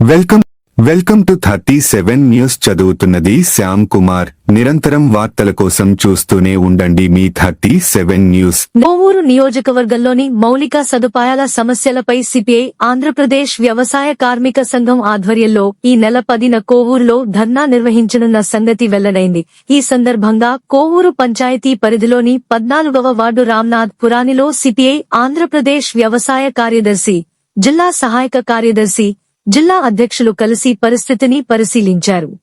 Welcome welcome to thirty seven news చదువుతున్నది శ్యామ్ కుమార్. నిరంతరం వార్తల కోసం చూస్తూనే ఉండండి మీ థర్టీ సెవెన్ న్యూస్. కోవూరు నియోజకవర్గంలోని మౌలిక సదుపాయాల సమస్యలపై సిపిఐ ఆంధ్రప్రదేశ్ వ్యవసాయ కార్మిక సంఘం ఆధ్వర్యంలో ఈ నెల పదిన కోవూరులో ధర్నా నిర్వహించనున్న సంగతి వెల్లడైంది. ఈ సందర్భంగా కోవూరు పంచాయతీ పరిధిలోని పద్నాలుగవ వార్డు రామ్నాథ్ పురానిలో సిపిఐ ఆంధ్రప్రదేశ్ వ్యవసాయ కార్యదర్శి జిల్లా సహాయక కార్యదర్శి జిల్లా అధ్యక్షులు కలిసి పరిస్థితిని పరిశీలించారు.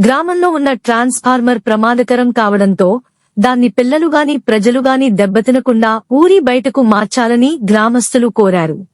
గ్రామంలో ఉన్న ట్రాన్స్ఫార్మర్ ప్రమాదకరం కావడంతో దాన్ని పిల్లలుగాని ప్రజలుగాని దెబ్బతినకుండా ఊరి బయటకు మార్చాలని గ్రామస్తులు కోరారు.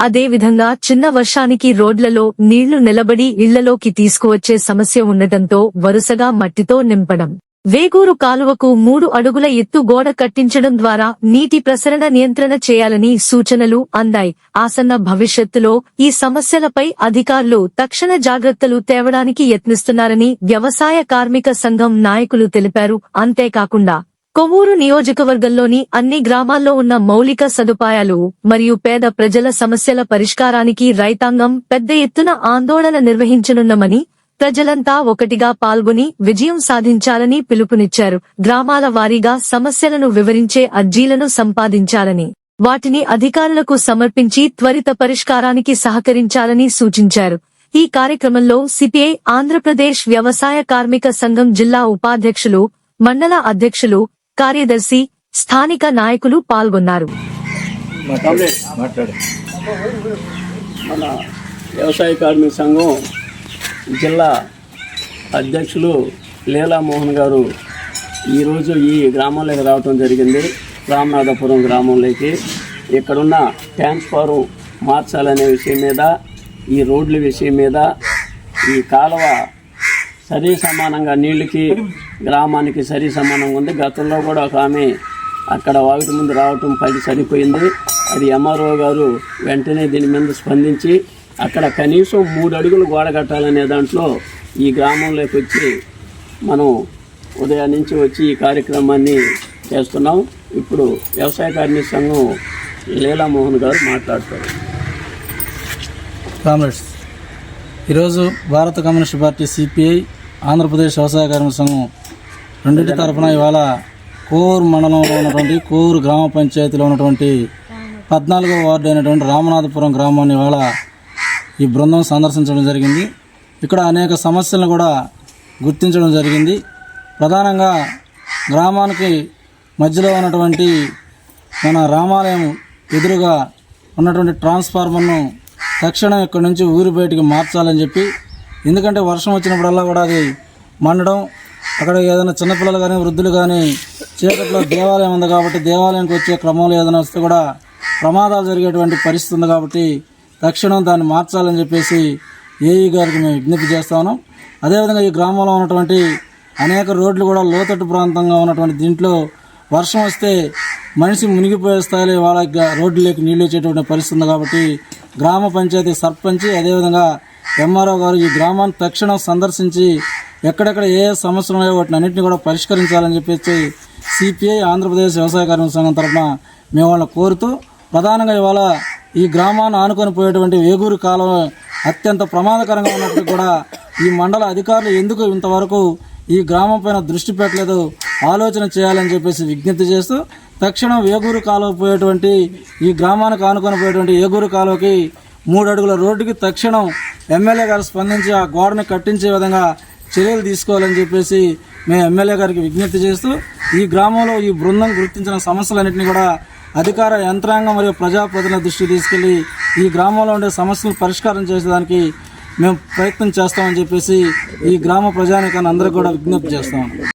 అదేవిధంగా చిన్న వర్షానికి రోడ్లలో నీళ్ళు నిలబడి ఇళ్ళలోకి తీసుకువచ్చే సమస్య ఉండటంతో వరుసగా మట్టితో నింపడం. వేగూరు కాలువకు మూడు అడుగుల ఎత్తు గోడ కట్టించడం ద్వారా నీటి ప్రసరణ నియంత్రణ చేయాలని సూచనలు అందాయి. ఆసన్న భవిష్యత్తులో ఈ సమస్యలపై అధికారులు తక్షణ జాగ్రత్తలు తేవడానికి యత్నిస్తున్నారని వ్యవసాయ కార్మిక సంఘం నాయకులు తెలిపారు. అంతేకాకుండా కొవ్వూరు నియోజకవర్గంలోని అన్ని గ్రామాల్లో ఉన్న మౌలిక సదుపాయాలు మరియు పేద ప్రజల సమస్యల పరిష్కారానికి రైతాంగం పెద్ద ఎత్తున ఆందోళన నిర్వహించనున్నామని ప్రజలంతా ఒకటిగా పాల్గొని విజయం సాధించాలని పిలుపునిచ్చారు. గ్రామాల వారీగా సమస్యలను వివరించే అర్జీలను సంపాదించాలని వాటిని అధికారులకు సమర్పించి త్వరిత పరిష్కారానికి సహకరించాలని సూచించారు. ఈ కార్యక్రమంలో సిపిఐ ఆంధ్రప్రదేశ్ వ్యవసాయ కార్మిక సంఘం జిల్లా ఉపాధ్యక్షులు మండల అధ్యక్షులు కార్యదర్శి స్థానిక నాయకులు పాల్గొన్నారు. మన వ్యవసాయ కార్మిక సంఘం జిల్లా అధ్యక్షులు లీలామోహన్ గారు ఈరోజు ఈ గ్రామంలోకి రావటం జరిగింది. రామనాథపురం గ్రామంలోకి. ఇక్కడున్న ట్రాన్స్ఫారం మార్చాలనే విషయం మీద ఈ రోడ్ల విషయం మీద ఈ కాలువ సరి సమానంగా నీళ్ళకి గ్రామానికి సరి సమానంగా ఉంది. గతంలో కూడా ఒక ఆమె అక్కడ వాగిటి ముందు రావటం పది సరిపోయింది. అది ఎంఆర్ఓ గారు వెంటనే దీని మీద స్పందించి అక్కడ కనీసం మూడు అడుగులు గోడ కట్టాలనే దాంట్లో ఈ గ్రామంలోకి వచ్చి మనం ఉదయం నుంచి వచ్చి ఈ కార్యక్రమాన్ని చేస్తున్నాం. ఇప్పుడు వ్యవసాయ కార్మిక సంఘం లీలామోహన్ గారు మాట్లాడతారు. కామ్రేడ్స్ ఈరోజు భారత కమ్యూనిస్ట్ పార్టీ సిపిఐ ఆంధ్రప్రదేశ్ వ్యవసాయ కార్మిక సంఘం రెండింటి తరఫున ఇవాళ కోవూరు మండలంలో ఉన్నటువంటి కోవూరు గ్రామ పంచాయతీలో ఉన్నటువంటి పద్నాలుగో వార్డు అయినటువంటి రామనాథపురం గ్రామాన్ని ఇవాళ ఈ బృందం సందర్శించడం జరిగింది. ఇక్కడ అనేక సమస్యలను కూడా గుర్తించడం జరిగింది. ప్రధానంగా గ్రామానికి మధ్యలో ఉన్నటువంటి మన రామాలయం ఎదురుగా ఉన్నటువంటి ట్రాన్స్ఫార్మర్ను తక్షణం ఇక్కడి నుంచి ఊరి బయటికి మార్చాలని చెప్పి ఎందుకంటే వర్షం వచ్చినప్పుడల్లా కూడా అది మండడం అక్కడ ఏదైనా చిన్నపిల్లలు కానీ వృద్ధులు కానీ చీకట్లో దేవాలయం ఉంది కాబట్టి దేవాలయానికి వచ్చే క్రమంలో ఏదైనా వస్తే కూడా ప్రమాదాలు జరిగేటువంటి పరిస్థితి ఉంది కాబట్టి తక్షణం దాన్ని మార్చాలని చెప్పేసి ఏఈ గారికి మేము విజ్ఞప్తి చేస్తా ఉన్నాం. అదేవిధంగా ఈ గ్రామంలో ఉన్నటువంటి అనేక రోడ్లు కూడా లోతట్టు ప్రాంతంగా ఉన్నటువంటి దీంట్లో వర్షం వస్తే మనిషి మునిగిపోయే స్థాయిలో వాళ్ళ రోడ్లలోకి నీళ్ళు వచ్చేటువంటి పరిస్థితి ఉంది కాబట్టి గ్రామ పంచాయతీ సర్పంచ్ అదేవిధంగా ఎంఆర్ఓ గారు ఈ గ్రామాన్ని తక్షణం సందర్శించి ఎక్కడెక్కడ ఏ ఏ సమస్యలు ఉన్నాయో వాటిని అన్నింటినీ కూడా పరిష్కరించాలని చెప్పేసి సిపిఐ ఆంధ్రప్రదేశ్ వ్యవసాయ కార్మిక సంఘం తరఫున మేము వాళ్ళని కోరుతూ ప్రధానంగా ఇవాళ ఈ గ్రామాన్ని ఆనుకొని పోయేటువంటి వేగూరు కాలం అత్యంత ప్రమాదకరంగా ఉన్నప్పటికీ కూడా ఈ మండల అధికారులు ఎందుకు ఇంతవరకు ఈ గ్రామం పైన దృష్టి పెట్టలేదు? ఆలోచన చేయాలని చెప్పేసి విజ్ఞప్తి చేస్తూ తక్షణం వేగూరు కాలువ పోయేటువంటి ఈ గ్రామానికి ఆనుకొని పోయేటువంటి ఏగూరు కాలువకి మూడు అడుగుల రోడ్డుకి తక్షణం ఎమ్మెల్యే గారు స్పందించి ఆ గోడని కట్టించే విధంగా చర్యలు తీసుకోవాలని చెప్పేసి మేము ఎమ్మెల్యే గారికి విజ్ఞప్తి చేస్తూ ఈ గ్రామంలో ఈ బృందం గుర్తించిన సమస్యలన్నింటినీ కూడా అధికార యంత్రాంగం మరియు ప్రజాప్రతినిధుల దృష్టికి తీసుకెళ్ళి ఈ గ్రామంలో ఉండే సమస్యలను పరిష్కారం చేసేదానికి మేము ప్రయత్నం చేస్తామని చెప్పేసి ఈ గ్రామ ప్రజానికాన్ని అందరికీ కూడా విజ్ఞప్తి చేస్తాం.